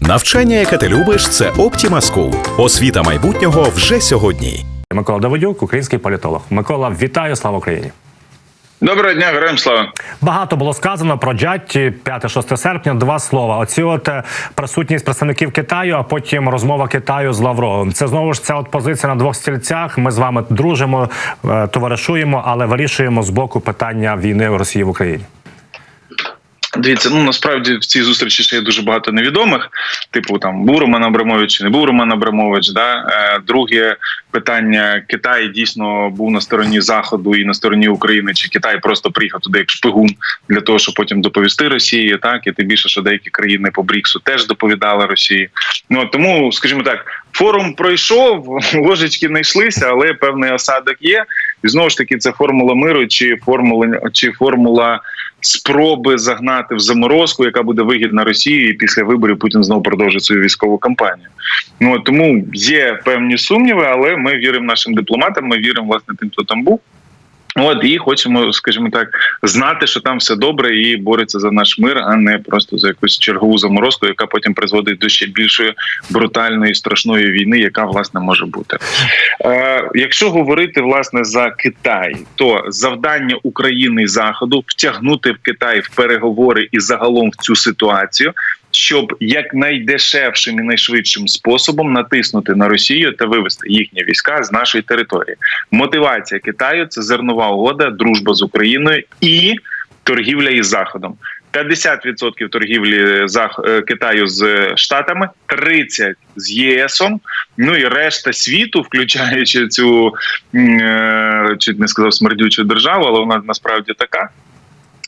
Навчання, яке ти любиш, це Optima School. Освіта майбутнього вже сьогодні. Микола Давидюк, український політолог. Микола, вітаю, слава Україні. Доброго дня, героям слава. Багато було сказано про джатті 5-6 серпня. Два слова. Оці от е, присутність представників Китаю, а потім розмова Китаю з Лавровим. Це знову ж ця от позиція на двох стільцях. Ми з вами дружимо, е, товаришуємо, але вирішуємо з боку питання війни в Росії в Україні. Дивіться, ну насправді в цій зустрічі ще є дуже багато невідомих. Типу там був Роман Абрамович чи не був Роман Абрамович. Да? Е, друге питання: Китай дійсно був на стороні Заходу і на стороні України, чи Китай просто приїхав туди як шпигун для того, щоб потім доповісти Росії. Так і тим більше, що деякі країни по Бріксу теж доповідали Росії. Ну тому, скажімо так, форум пройшов, ложечки не йшлися, але певний осадок є. І знову ж таки, це формула миру, чи формула чи формула спроби загнати в заморозку, яка буде вигідна Росії, і після виборів Путін знову продовжить свою військову кампанію. Ну тому є певні сумніви, але ми віримо нашим дипломатам. Ми віримо власне тим, хто там був. От і хочемо, скажімо так, знати, що там все добре і бореться за наш мир, а не просто за якусь чергову заморозку, яка потім призводить до ще більшої брутальної страшної війни, яка власне може бути. Е, Якщо говорити власне за Китай, то завдання України і Заходу втягнути в Китай в переговори і загалом в цю ситуацію. Щоб якнайдешевшим і найшвидшим способом натиснути на Росію та вивести їхні війська з нашої території. Мотивація Китаю це зернова угода, дружба з Україною і торгівля із Заходом. 50% торгівлі Зах... е, Китаю з Штатами, 30% з ЄСом. Ну і решта світу, включаючи цю е, чуть не сказав смердючу державу, але вона насправді така.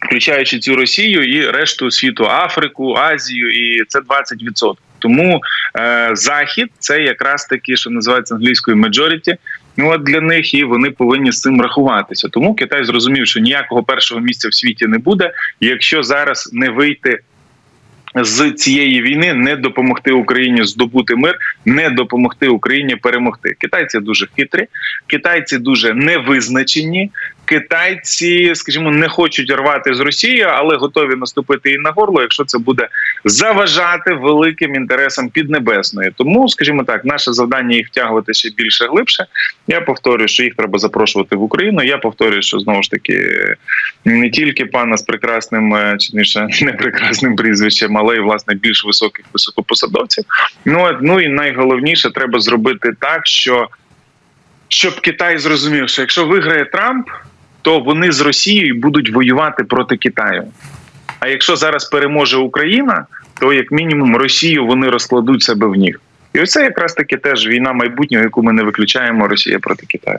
Включаючи цю Росію і решту світу, Африку, Азію, і це 20%. Тому е, захід це якраз таки, що називається англійською majority, Ну от для них і вони повинні з цим рахуватися. Тому Китай зрозумів, що ніякого першого місця в світі не буде, якщо зараз не вийти. З цієї війни не допомогти Україні здобути мир, не допомогти Україні перемогти. Китайці дуже хитрі, китайці дуже невизначені. Китайці, скажімо, не хочуть рвати з Росією, але готові наступити їй на горло, якщо це буде заважати великим інтересам Піднебесної. Тому, скажімо так, наше завдання їх втягувати ще більше глибше. Я повторюю, що їх треба запрошувати в Україну. Я повторюю, що знову ж таки не тільки пана з прекрасним, е, чи не прекрасним прізвищем, але й власне більш високих високопосадовців. Ну ну і найголовніше, треба зробити так, що щоб Китай зрозумів, що якщо виграє Трамп, то вони з Росією будуть воювати проти Китаю. А якщо зараз переможе Україна, то як мінімум Росію вони розкладуть себе в ніг. І оце якраз таки теж війна майбутнього, яку ми не виключаємо Росія проти Китаю.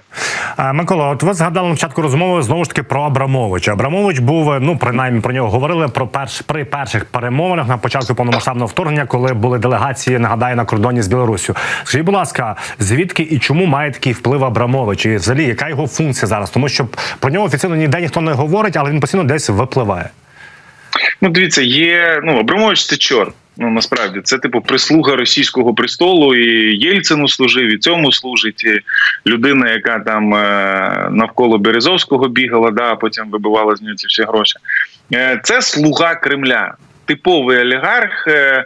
Микола, от ви згадали на початку розмови знову ж таки про Абрамовича. Абрамович був ну принаймні про нього говорили про перш при перших перемовинах на початку повномасштабного вторгнення, коли були делегації, нагадаю, на кордоні з Білоруссю. Скажіть, будь ласка, звідки і чому має такий вплив Абрамович? І взагалі, яка його функція зараз? Тому що про нього офіційно ніде ніхто не говорить, але він постійно десь випливає. Ну, дивіться, є ну Абрамович це чорт. Ну насправді це типу прислуга російського престолу, і Єльцину служив, і цьому служить і людина, яка там е, навколо Березовського бігала, да, а потім вибивала з нього ці всі гроші. Е, це слуга Кремля, типовий олігарх. Е,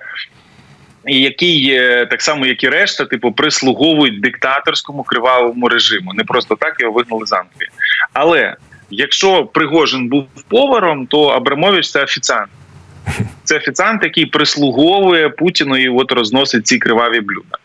який так само, як і решта, типу, прислуговують диктаторському кривавому режиму. Не просто так його вигнали з Англії. Але якщо Пригожин був поваром, то Абрамович це офіціант. Це офіціант, який прислуговує Путіну і от розносить ці криваві блюда.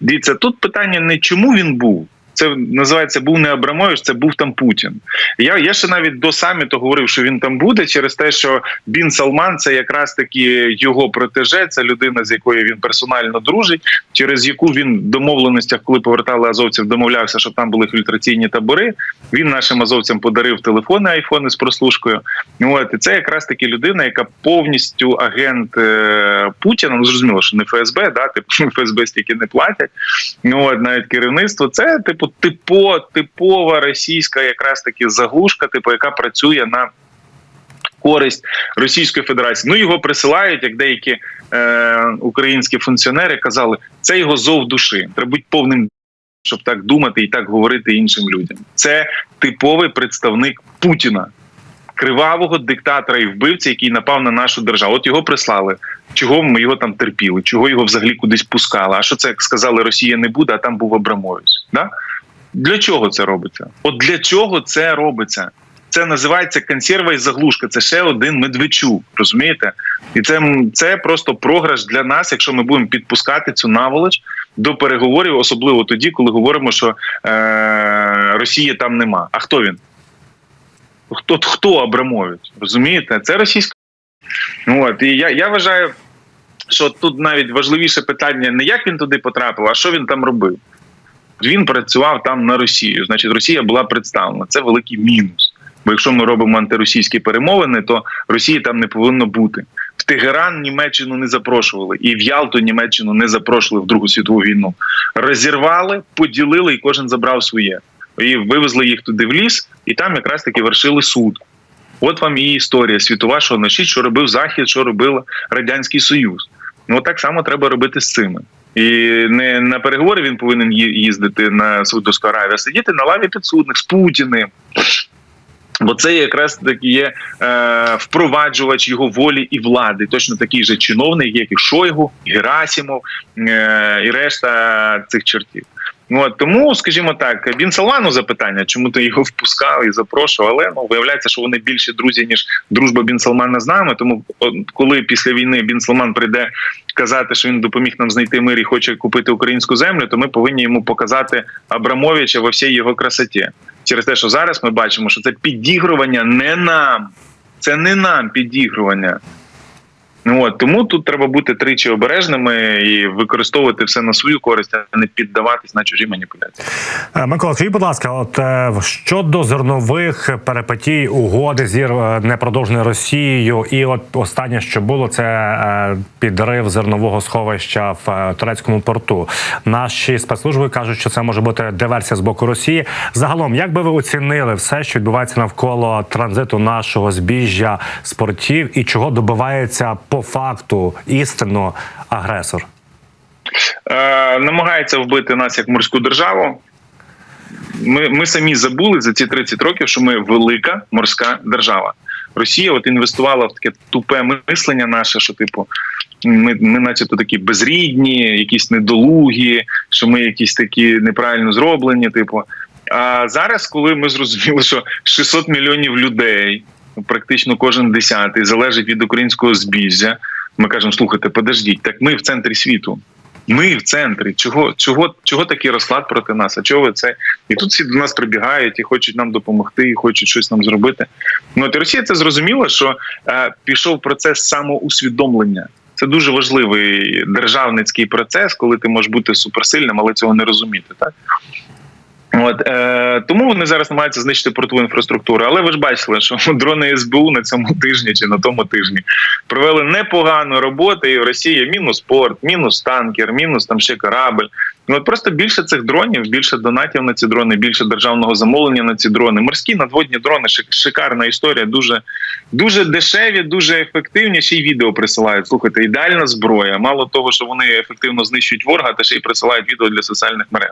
Дивіться, тут питання не чому він був. Це називається був не Абрамович, це був там Путін. Я я ще навіть до саміту говорив, що він там буде через те, що Бін Салман це якраз таки його протеже, це людина, з якою він персонально дружить, через яку він в домовленостях, коли повертали азовців, домовлявся, що там були фільтраційні табори. Він нашим азовцям подарив телефони, айфони з прослушкою. От і це якраз таки людина, яка повністю агент е, Путіна. Ну зрозуміло, що не ФСБ, да типу ФСБ стільки не платять. Ну от навіть керівництво це типу типо, типова російська, якраз таки заглушка, типу, яка працює на користь Російської Федерації. Ну його присилають, як деякі е, українські функціонери казали, це його зов душі. Треба бути повним. Щоб так думати і так говорити іншим людям, це типовий представник Путіна. кривавого диктатора і вбивця, який напав на нашу державу. От його прислали. Чого ми його там терпіли? Чого його взагалі кудись пускали? А що це як сказали, Росія не буде, а там був Абрамович? Да? Для чого це робиться? От для чого це робиться? Це називається консерва і заглушка. Це ще один Медведчук, розумієте? І це, це просто програш для нас, якщо ми будемо підпускати цю наволоч до переговорів, особливо тоді, коли говоримо, що е- Росії там нема. А хто він? Хто хто Абрамович? Розумієте? Це російська. От і я, я вважаю, що тут навіть важливіше питання не як він туди потрапив, а що він там робив. Він працював там на Росію. Значить, Росія була представлена. Це великий мінус. Бо якщо ми робимо антиросійські перемовини, то Росії там не повинно бути. В Тегеран Німеччину не запрошували, і в Ялту Німеччину не запрошували в Другу світову війну. Розірвали, поділили, і кожен забрав своє. І вивезли їх туди в ліс, і там якраз таки вершили суд. От вам і історія світова, що носить, що робив Захід, що робив Радянський Союз. Ну так само треба робити з цими. І не на переговори він повинен їздити на Саудовську Аравію, а сидіти на лаві підсудних з Путіним. Бо це якраз таки є е, впроваджувач його волі і влади, точно такий же чиновник, як і Шойгу, Герасімов е, і решта цих чортів. От тому, скажімо так, Бін Салману запитання, чому ти його впускав і запрошував, але ну виявляється, що вони більше друзі ніж дружба Бін Салмана з нами. Тому коли після війни Бін Салман прийде казати, що він допоміг нам знайти мир і хоче купити українську землю, то ми повинні йому показати Абрамовича во всій його красоті. Через те, що зараз ми бачимо, що це підігрування не нам, це не нам підігрування. Ну от тому тут треба бути тричі обережними і використовувати все на свою користь, а не піддаватись на чужі маніпуляції. Е, Микола, скажіть, будь ласка, от е, щодо зернових перипетій угоди зір е, непродовженої Росією, і от останнє, що було, це підрив зернового сховища в турецькому порту. Наші спецслужби кажуть, що це може бути диверсія з боку Росії. Загалом, як би ви оцінили все, що відбувається навколо транзиту нашого збіжжя з портів, і чого добивається по факту істинно агресор? Е, намагається вбити нас як морську державу. Ми, ми самі забули за ці 30 років, що ми велика морська держава. Росія от інвестувала в таке тупе мислення наше, що типу. Ми, ми, начебто, такі безрідні, якісь недолугі, що ми якісь такі неправильно зроблені. Типу, а зараз, коли ми зрозуміли, що 600 мільйонів людей, практично кожен десятий, залежить від українського збіжжя, ми кажемо: слухайте, подождіть, так ми в центрі світу. Ми в центрі. Чого, чого, чого такий розклад проти нас? А чого ви це? І тут всі до нас прибігають і хочуть нам допомогти, і хочуть щось нам зробити. Ну от Росія це зрозуміла, що е, пішов процес самоусвідомлення. Це дуже важливий державницький процес, коли ти можеш бути суперсильним, але цього не розуміти. Так От е, тому вони зараз намагаються знищити портову інфраструктуру. Але ви ж бачили, що дрони СБУ на цьому тижні чи на тому тижні провели непогану роботу, і в Росії мінус порт, мінус танкер, мінус там ще корабль. Ну просто більше цих дронів, більше донатів на ці дрони, більше державного замовлення на ці дрони. Морські надводні дрони, шик- шикарна історія, дуже дуже дешеві, дуже ефективні. Ще й відео присилають. Слухайте, ідеальна зброя. Мало того, що вони ефективно знищують ворога, та ще й присилають відео для соціальних мереж.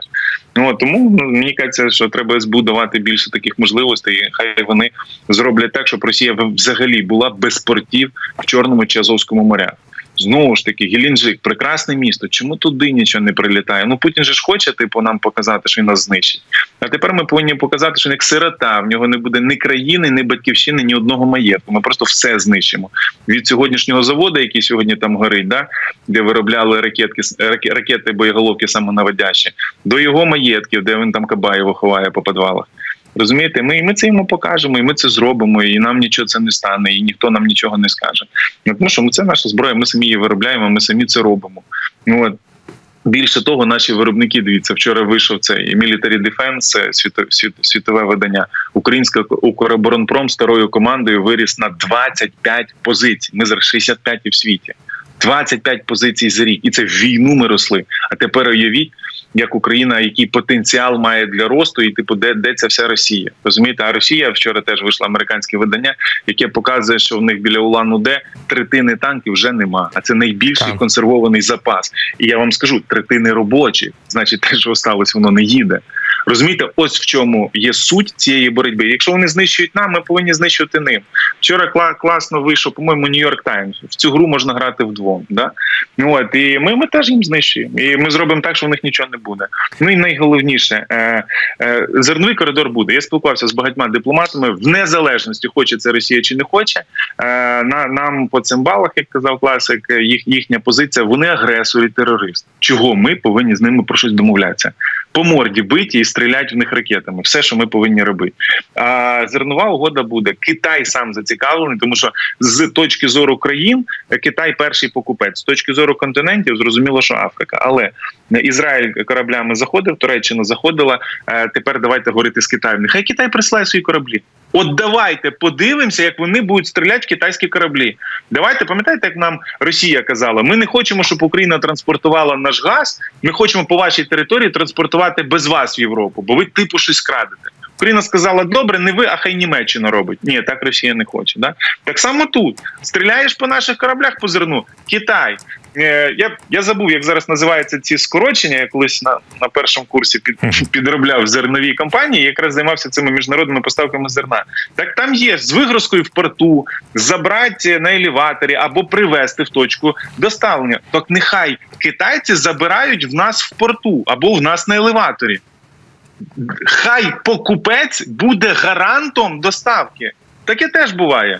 Ну тому ну, мені кажеться, що треба СБУ давати більше таких можливостей. Хай вони зроблять так, щоб Росія взагалі була без портів в Чорному чи Азовському морях. Знову ж таки, Гелінджик, прекрасне місто. Чому туди нічого не прилітає? Ну Путін же ж хоче типу нам показати, що він нас знищить. А тепер ми повинні показати, що він як сирота, в нього не буде ні країни, ні батьківщини, ні одного маєтку. Ми просто все знищимо. Від сьогоднішнього заводу, який сьогодні там горить, да, де виробляли ракетки, раке- ракети, боєголовки самонаводящі, до його маєтків, де він там Кабаєво ховає по підвалах. Розумієте, ми, ми це йому покажемо, і ми це зробимо, і нам нічого це не стане, і ніхто нам нічого не скаже. Ну, Тому що це наша зброя, ми самі її виробляємо, ми самі це робимо. Ну от більше того, наші виробники дивіться, вчора вийшов цей Military Defense, це світо- світ- світове видання. Українська Укроборонпром старою командою виріс на 25 позицій. Ми зараз 65 в світі. 25 позицій за рік, і це в війну ми росли. А тепер уявіть, як Україна, який потенціал має для росту, і типу, де, де ця вся Росія? Розумієте, а Росія вчора теж вийшла американське видання, яке показує, що в них біля Улан Удэ третини танків вже нема. А це найбільший Так. консервований запас. І я вам скажу, третини робочі, значить, те, що осталось, воно не їде. Розумієте, ось в чому є суть цієї боротьби. Якщо вони знищують нам, ми повинні знищувати ним. Вчора кла- класно вийшов, по-моєму, Нью-Йорк Таймс. В цю гру можна грати вдвом. Да? От і ми, ми теж їм знищуємо. І ми зробимо так, що в них нічого не буде. Ну і найголовніше, е, е, зерновий коридор буде. Я спілкувався з багатьма дипломатами в незалежності, хоче це Росія чи не хоче. Е, на нам по цим балах, як казав класик, їх їхня позиція. Вони агресори, терористи. Чого ми повинні з ними про щось домовлятися? По морді биті і стріляти в них ракетами. Все, що ми повинні робити. А зернова угода буде. Китай сам зацікавлений, тому що з точки зору країн Китай перший покупець. З точки зору континентів зрозуміло, що Африка. Але Ізраїль кораблями заходив, Туреччина заходила. Е, Тепер давайте говорити з Китаєм. Нехай Китай присилає свої кораблі. От давайте подивимося, як вони будуть стріляти китайські кораблі. Давайте пам'ятаєте, як нам Росія казала: ми не хочемо, щоб Україна транспортувала наш газ. Ми хочемо по вашій території транспортувати без вас в Європу, бо ви типу щось крадете. Україна сказала: добре, не ви, а хай Німеччина робить. Ні, так Росія не хоче. Да? Так само тут стріляєш по наших кораблях по зерну. Китай. Е, Я я забув, як зараз називаються ці скорочення. Я колись на, на першому курсі під, підробляв в зерновій компанії, якраз займався цими міжнародними поставками зерна. Так там є з вигрузкою в порту, забрати на елеваторі або привезти в точку доставлення. Так нехай китайці забирають в нас в порту або в нас на елеваторі. Хай покупець буде гарантом доставки. Таке теж буває.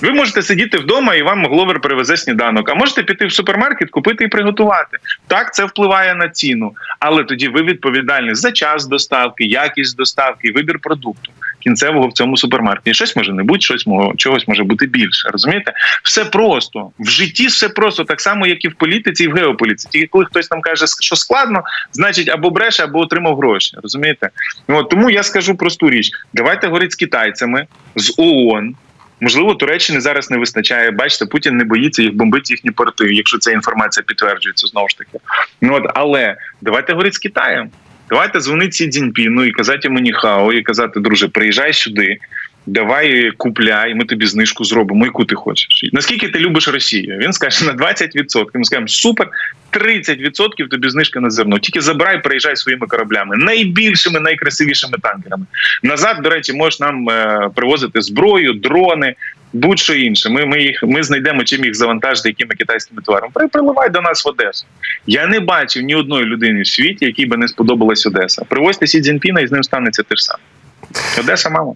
Ви можете сидіти вдома і вам гловер привезе сніданок, а можете піти в супермаркет, купити і приготувати. Так, це впливає на ціну, але тоді ви відповідальні за час доставки, якість доставки, вибір продукту кінцевого в цьому супермаркеті. Щось може не бути, щось чогось може бути більше. Розумієте? Все просто в житті все просто, так само, як і в політиці, і в геополітиці. Тільки коли хтось там каже, що складно, значить або бреше, або отримав гроші. Розумієте? Ну, От, тому я скажу просту річ: давайте говорити з китайцями, з ООН. Можливо, Туреччини зараз не вистачає. Бачите, Путін не боїться їх бомбити їхні порти, якщо ця інформація підтверджується знову ж таки. Ну от але давайте говорити з Китаєм. Давайте дзвонити Сі Цзіньпіну і казати йому ніхао, і казати, друже, приїжджай сюди, давай купляй, ми тобі знижку зробимо, яку ти хочеш. Наскільки ти любиш Росію? Він скаже на 20%. Ми скажемо, супер, 30% тобі знижка на зерно. Тільки забирай, приїжджай своїми кораблями, найбільшими, найкрасивішими танкерами. Назад, до речі, можеш нам е, привозити зброю, дрони. Будь-що інше, ми ми їх ми знайдемо чим їх завантажити, якими китайськими товарами. Приливай до нас в Одесу. Я не бачив ні одної людини в світі, якій би не сподобалась Одеса. Привозьте Сі Цзіньпіна, і з ним станеться те ж саме. Одеса, мама.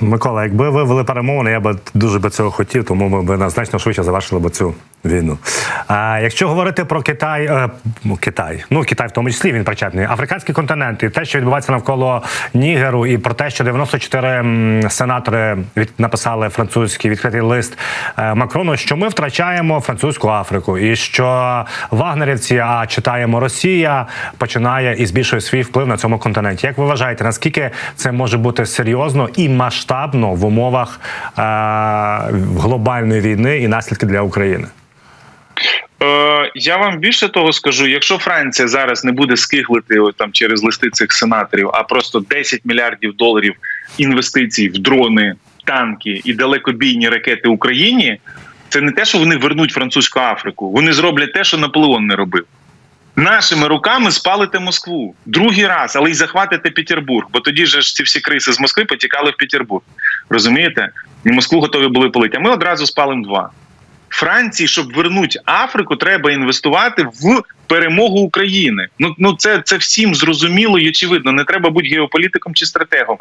Микола, якби ви вели перемовини, я би дуже би цього хотів, тому ми б значно швидше завершили б цю війну. А якщо говорити про Китай, е, ну, Китай, ну Китай в тому числі він причетний, африканський континент і те, що відбувається навколо Нігеру, і про те, що 94 м, сенатори від написали французький відкритий лист е, Макрону, що ми втрачаємо французьку Африку, і що вагнерівці, а читаємо Росія, починає і збільшує свій вплив на цьому континенті. Як ви вважаєте, наскільки це може бути серйозно і масштабно в умовах е, глобальної війни і наслідки для України? Е, я вам більше того скажу: якщо Франція зараз не буде скиглити там через листи цих сенаторів, а просто 10 мільярдів доларів інвестицій в дрони, танки і далекобійні ракети Україні, це не те, що вони вернуть французьку Африку. Вони зроблять те, що Наполеон не робив. Нашими руками спалите Москву другий раз, але й захватите Петербург, бо тоді ж ці всі криси з Москви потікали в Петербург. Розумієте? І Москву готові були палити. А ми одразу спалимо два. Франції, щоб вернути Африку, треба інвестувати в перемогу України. Ну ну це, це всім зрозуміло і очевидно. Не треба бути геополітиком чи стратегом.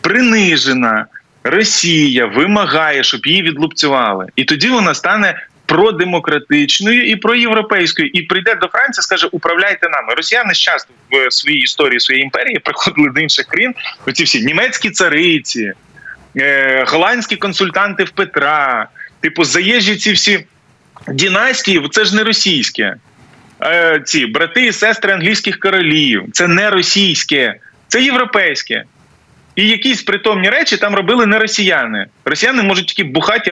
Принижена Росія вимагає, щоб її відлупцювали, і тоді вона стане. Продемократичною і проєвропейською, і прийде до Франції, скаже: управляйте нами. Росіяни часто в своїй історії своєї імперії приходили до інших країн. Оці всі німецькі цариці, е, голландські консультанти в Петра, типу, заїжджі ці всі дінастії, це ж не російське. Ці брати і сестри англійських королів, це не російське, це європейське. І якісь притомні речі там робили не росіяни. Росіяни можуть тільки бухати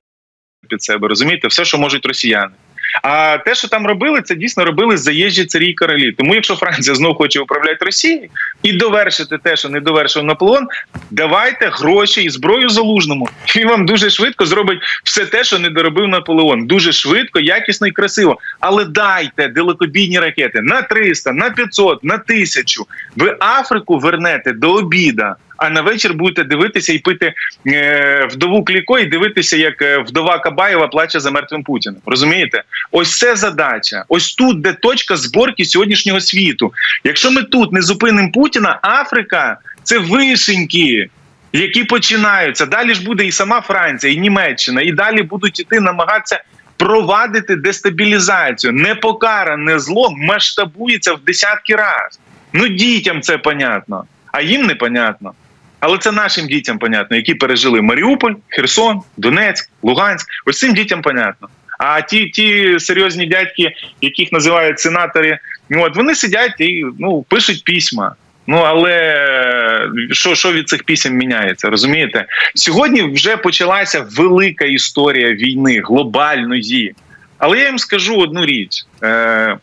під себе, розумієте, все, що можуть росіяни. А те, що там робили, це дійсно робили заїжджі царі королі. Тому, якщо Франція знов хоче управляти Росією і довершити те, що не довершив Наполеон, давайте гроші і зброю залужному. Він вам дуже швидко зробить все те, що не доробив Наполеон. Дуже швидко, якісно і красиво. Але дайте далекобійні ракети на 300, на 500, на 1000. Ви Африку вернете до обіда. А на вечір будете дивитися і пити е, вдову Кліко і дивитися, як е, вдова Кабаєва плаче за мертвим Путіним. Розумієте? Ось це задача. Ось тут, де точка зборки сьогоднішнього світу. Якщо ми тут не зупинимо Путіна, Африка це вишеньки. Які починаються далі ж буде і сама Франція, і Німеччина, і далі будуть іти намагатися провадити дестабілізацію. Непокаране зло масштабується в десятки разів. Ну дітям це понятно, а їм непонятно. Але це нашим дітям понятно, які пережили Маріуполь, Херсон, Донецьк, Луганськ. Ось цим дітям понятно. А ті, ті серйозні дядьки, яких називають сенатори, ну от вони сидять і ну пишуть письма. Ну але що, що від цих пісень міняється? Розумієте? Сьогодні вже почалася велика історія війни, глобальної. Але я їм скажу одну річ: Е,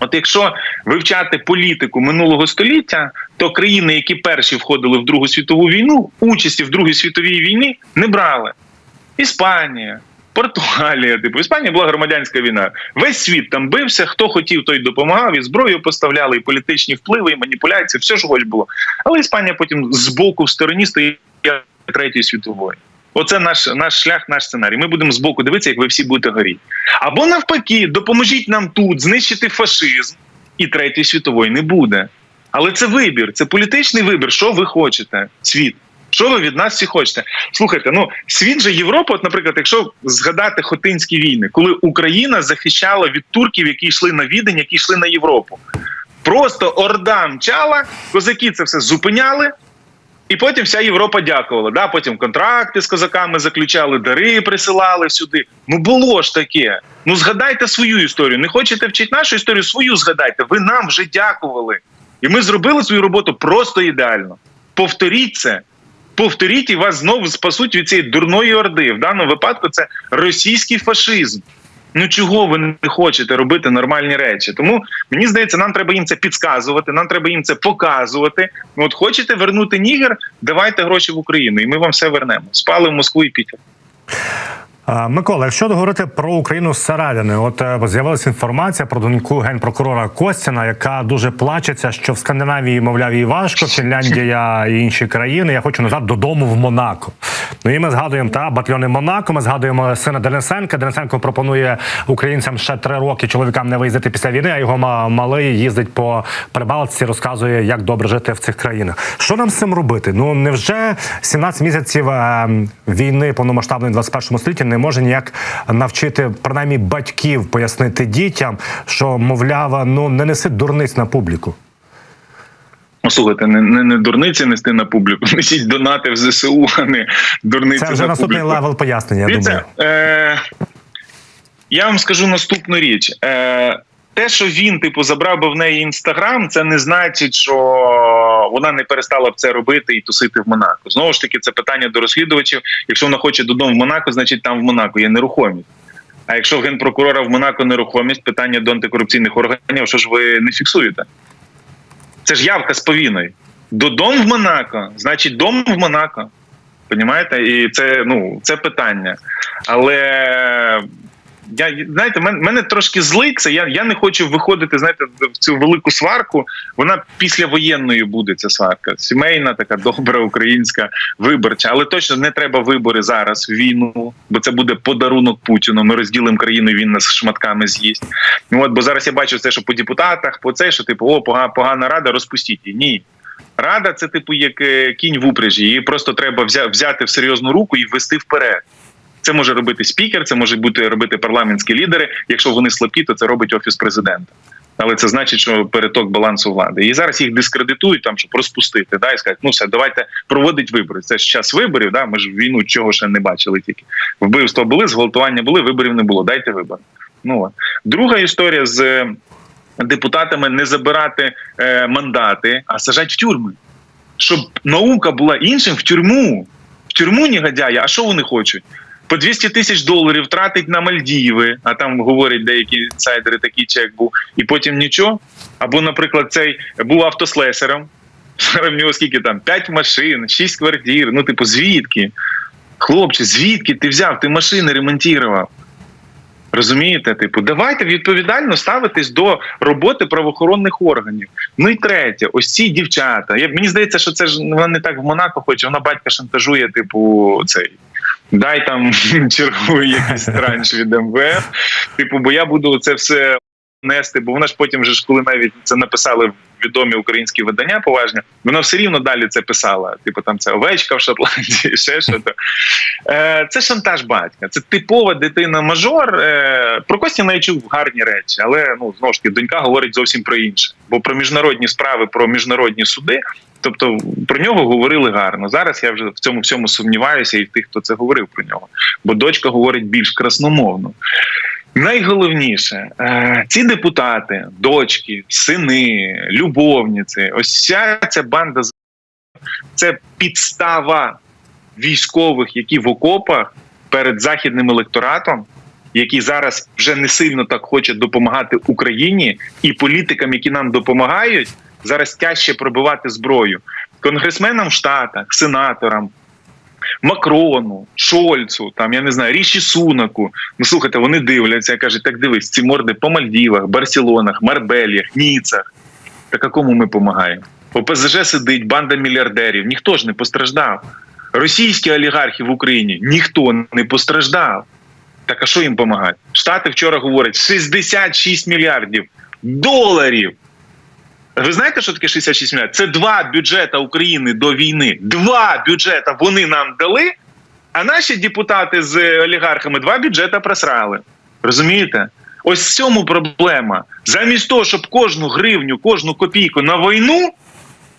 от якщо вивчати політику минулого століття, то країни, які перші входили в Другу світову війну, участі в Другій світовій війні не брали. Іспанія, Португалія, типу, Іспанія була громадянська війна. Весь світ там бився, хто хотів, той допомагав, і зброю поставляли, і політичні впливи, і маніпуляції, все ж хоч було. Але Іспанія потім з боку в стороні стоїть третьої світової. Оце наш наш шлях, наш сценарій. Ми будемо збоку дивитися, як ви всі будете горіти. Або навпаки, допоможіть нам тут знищити фашизм, і третьої світової не буде. Але це вибір, це політичний вибір. Що ви хочете, світ? Що ви від нас всі хочете? Слухайте, ну світ же Європа, от, наприклад, якщо згадати Хотинські війни, коли Україна захищала від турків, які йшли на відень, які йшли на Європу. Просто орда мчала, козаки це все зупиняли, і потім вся Європа дякувала. Да? Потім контракти з козаками заключали, дари присилали сюди. Ну було ж таке. Ну згадайте свою історію. Не хочете вчити нашу історію, свою згадайте. Ви нам вже дякували. І ми зробили свою роботу просто ідеально. Повторіть це. Повторіть, і вас знову спасуть від цієї дурної орди. В даному випадку це російський фашизм. Ну чого ви не хочете робити нормальні речі? Тому мені здається, нам треба їм це підказувати, нам треба їм це показувати. Ну, От хочете вернути Нігер, давайте гроші в Україну, і ми вам все вернемо. Спали в Москву і Пітер. Микола, якщо говорити про Україну зсередини, от е, з'явилася інформація про доньку генпрокурора Костіна, яка дуже плачеться, що в Скандинавії, мовляв, їй важко, Фінляндія і інші країни. Я хочу назад додому в Монако. Ну і ми згадуємо та батальйони Монако. Ми згадуємо сина Денисенка. Денисенко пропонує українцям ще три роки чоловікам не виїздити після війни. А його ма- малий їздить по Прибалтиці, розказує, як добре жити в цих країнах. Що нам з цим робити? Ну невже 17 місяців е, війни повномасштабної в 21 столітті не може ніяк навчити принаймні батьків пояснити дітям, що мовляв, ну не неси дурниць на публіку. Ну, слухайте, не, не, не дурниці нести на публіку. Несіть донати в ЗСУ, а не дурниці Це вже на наступний публіку. левел пояснення. Я думаю. Це, е, я вам скажу наступну річ. Е, те, що він, типу, забрав би в неї інстаграм, це не значить, що вона не перестала б це робити і тусити в Монако. Знову ж таки, це питання до розслідувачів. Якщо вона хоче додому в Монако, значить там в Монако є нерухомість. А якщо в генпрокурора в Монако нерухомість, питання до антикорупційних органів, що ж ви не фіксуєте? Це ж явка з повіною. Додому в Монако, значить, дом в Монако. Понімаєте? І це ну це питання. Але я знаєте, мен- мене трошки злить це. Я, я не хочу виходити, знаєте, в цю велику сварку. Вона післявоєнною буде ця сварка. Сімейна, така добра, українська, виборча. Але точно не треба вибори зараз в війну, бо це буде подарунок Путіну. Ми розділимо країну, він нас шматками з'їсть. Ну, От, бо зараз я бачу це, що по депутатах, по це, що типу, о, погана, погана рада, розпустіть її. Ні. Рада це типу як е, кінь в упряжі. Її просто треба взяти в серйозну руку і ввести вперед. Це може робити спікер, це може бути робити парламентські лідери. Якщо вони слабкі, то це робить офіс президента. Але це значить, що переток балансу влади. І зараз їх дискредитують там, щоб розпустити. Да, і сказати, ну все, давайте проводить вибори. Це ж час виборів. Да, ми ж війну чого ще не бачили. Тільки вбивства були, зґвалтування були, виборів не було. Дайте вибори. Ну друга історія з е, депутатами не забирати е, мандати, а сажати в тюрми. Щоб наука була іншим в тюрму. В тюрму негодяя. А що вони хочуть? По 200 тисяч доларів тратить на Мальдіви, а там говорять деякі інсайдери, такий чек був, і потім нічого. Або, наприклад, цей був автослесарем. Зараз в нього скільки там? 5 машин, 6 квартир. Ну, типу, звідки? Хлопче, звідки ти взяв? Ти машини ремонтував. Розумієте, типу, давайте відповідально ставитись до роботи правоохоронних органів. Ну і третє, ось ці дівчата. Я, мені здається, що це ж вона не так в Монако хоче. Вона батька шантажує, типу, цей. Дай там черговий якийсь транш від МВФ. Типу, бо я буду це все нести, бо вона ж потім, вже ж коли навіть це написали відомі українські видання поважні, вона все рівно далі це писала. Типу, там це овечка в Шотландії, ще що то. Е, це шантаж батька. Це типова дитина-мажор. Е, про Костіна я чув гарні речі, але ну знову ж таки донька говорить зовсім про інше. Бо про міжнародні справи, про міжнародні суди. Тобто про нього говорили гарно. Зараз я вже в цьому всьому сумніваюся, і в тих, хто це говорив про нього. Бо дочка говорить більш красномовно. Найголовніше, е, ці депутати, дочки, сини, любовниці, ось вся ця банда це підстава військових, які в окопах перед західним електоратом, які зараз вже не сильно так хочуть допомагати Україні, і політикам, які нам допомагають, зараз тяжче пробивати зброю. Конгресменам в Штатах, сенаторам, Макрону, Шольцу, там я не знаю, Ріші Сунаку. Ну слухайте, вони дивляться, кажуть, так дивись, ці морди по Мальдівах, Барселонах, Марбеліях, Ніцах. Та якому ми допомагаємо? ОПЗЖ сидить, банда мільярдерів. Ніхто ж не постраждав. Російські олігархи в Україні ніхто не постраждав. Так а що їм допомагати? Штати вчора говорять 66 мільярдів доларів. Ви знаєте, що таке 66 мільярдів? Це два бюджета України до війни. Два бюджета вони нам дали, а наші депутати з олігархами два бюджета просрали. Розумієте? Ось в цьому проблема. Замість того, щоб кожну гривню, кожну копійку на війну,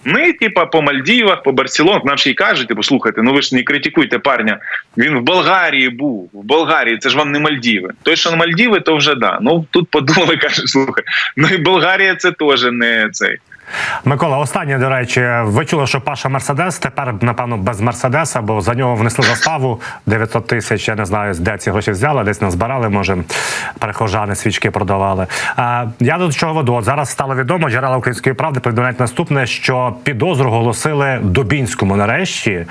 ми, типа, по Мальдівах, по Барселонах, нам ще й кажуть, типу, слухайте, ну ви ж не критикуйте парня. Він в Болгарії був. В Болгарії, це ж вам не Мальдіви. Той, що на Мальдіви, то вже да. Ну тут подумали, кажуть, слухай, ну і Болгарія це теж не цей. Микола, останнє, до речі, ви чули, що Паша Мерседес тепер, напевно, без Мерседеса, бо за нього внесли заставу 900 тисяч. Я не знаю, де ці гроші взяли, десь назбирали, може, перехожани свічки продавали. А, я до чого веду. От зараз стало відомо, джерела української правди повідомляють наступне, що підозру оголосили Дубінському нарешті, е,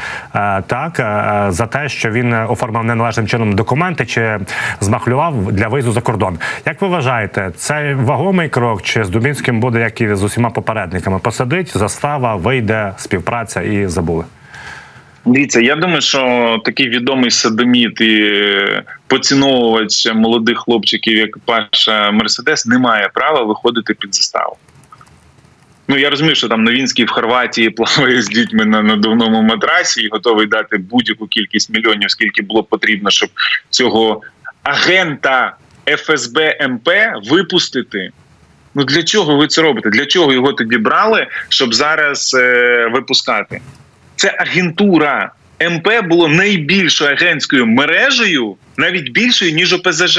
так, е, за те, що він оформив неналежним чином документи чи змахлював для виїзду за кордон. Як ви вважаєте, це вагомий крок, чи з Дубінським буде, як і з усіма попередниками? Посадить, застава, вийде, співпраця і забули. Дивіться, я думаю, що такий відомий садоміт і поціновувач молодих хлопчиків, як Паша Мерседес, не має права виходити під заставу. Ну я розумію, що там Новінський в Хорватії плаває з дітьми на надувному матрасі і готовий дати будь-яку кількість мільйонів, скільки було потрібно, щоб цього агента ФСБ МП випустити. Ну для чого ви це робите? Для чого його тоді брали, щоб зараз е, випускати? Це агентура. МП було найбільшою агентською мережею, навіть більшою, ніж ОПЗЖ.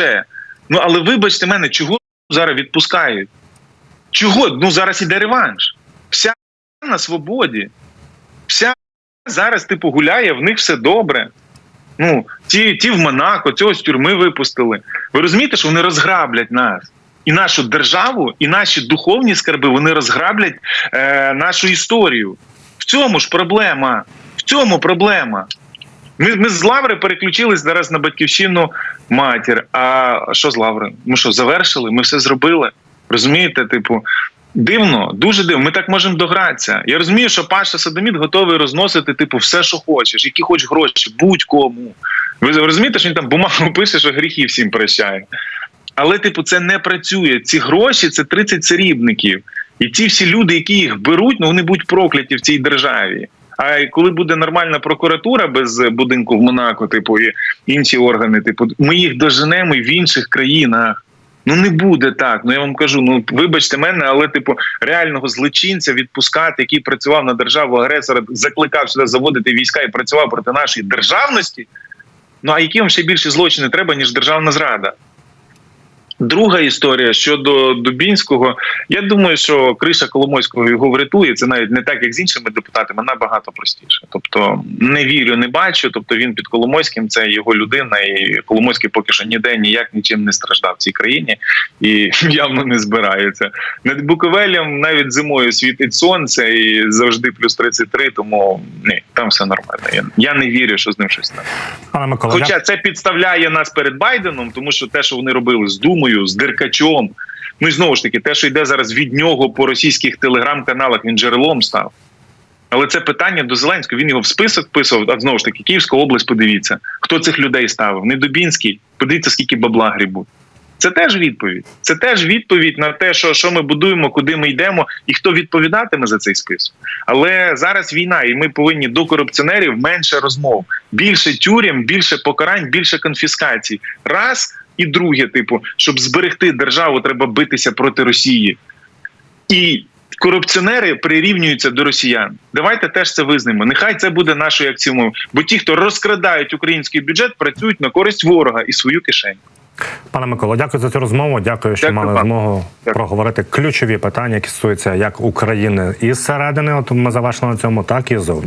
Ну але вибачте мене, чого зараз відпускають? Чого? Ну зараз іде реванш. Вся на свободі. Вся зараз, типу, гуляє, в них все добре. Ну, ті, ті в Монако, цього з тюрми випустили. Ви розумієте, що вони розграблять нас? І нашу державу, і наші духовні скарби вони розграблять е, нашу історію. В цьому ж проблема. В цьому проблема. Ми, ми з Лаври переключились зараз на батьківщину матір. А що з Лаври? Ми що, завершили? Ми все зробили. Розумієте, типу, дивно, дуже дивно. Ми так можемо догратися. Я розумію, що Паша Садоміт готовий розносити, типу, все, що хочеш, які хоч гроші, будь-кому. Ви розумієте, що він там бумагу пише, що гріхи всім прощає. Але, типу, це не працює. Ці гроші це 30 срібників. І ті всі люди, які їх беруть, ну вони будуть прокляті в цій державі. А коли буде нормальна прокуратура без будинку в Монако, типу, і інші органи, типу, ми їх доженемо і в інших країнах. Ну не буде так. Ну я вам кажу, ну вибачте мене, але типу реального злочинця відпускати, який працював на державу агресора, закликав сюди заводити війська і працював проти нашої державності. Ну а які вам ще більше злочини треба, ніж державна зрада? Друга історія щодо Дубінського. Я думаю, що криша Коломойського його врятує. Це навіть не так, як з іншими депутатами, набагато простіше. Тобто не вірю, не бачу. Тобто він під Коломойським це його людина, і Коломойський поки що ніде ніяк нічим не страждав в цій країні і явно не збирається. Над Буковелем навіть зимою світить сонце і завжди плюс 33, тому ні, там все нормально. Я, не вірю, що з ним щось там. Пане Микола, Хоча це підставляє нас перед Байденом, тому що те, що вони робили з Думою, з Деркачом, ну і знову ж таки, те, що йде зараз від нього по російських телеграм-каналах, він джерелом став. Але це питання до Зеленського. Він його в список писав. А знову ж таки, Київська область, подивіться, хто цих людей ставив. Не Дубінський, подивіться, скільки бабла грібуть. Це теж відповідь. Це теж відповідь на те, що, що ми будуємо, куди ми йдемо, і хто відповідатиме за цей список. Але зараз війна, і ми повинні до корупціонерів менше розмов, більше тюрем, більше покарань, більше конфіскацій. Раз і друге, типу, щоб зберегти державу, треба битися проти Росії. І корупціонери прирівнюються до росіян. Давайте теж це визнаємо. Нехай це буде нашою аксіомою. Бо ті, хто розкрадають український бюджет, працюють на користь ворога і свою кишеню. Пане Миколо, дякую за цю розмову. Дякую, що Дякую мали вам. змогу Дякую. проговорити ключові питання, які стосуються як України із середини. От ми завершили на цьому, так і зовні.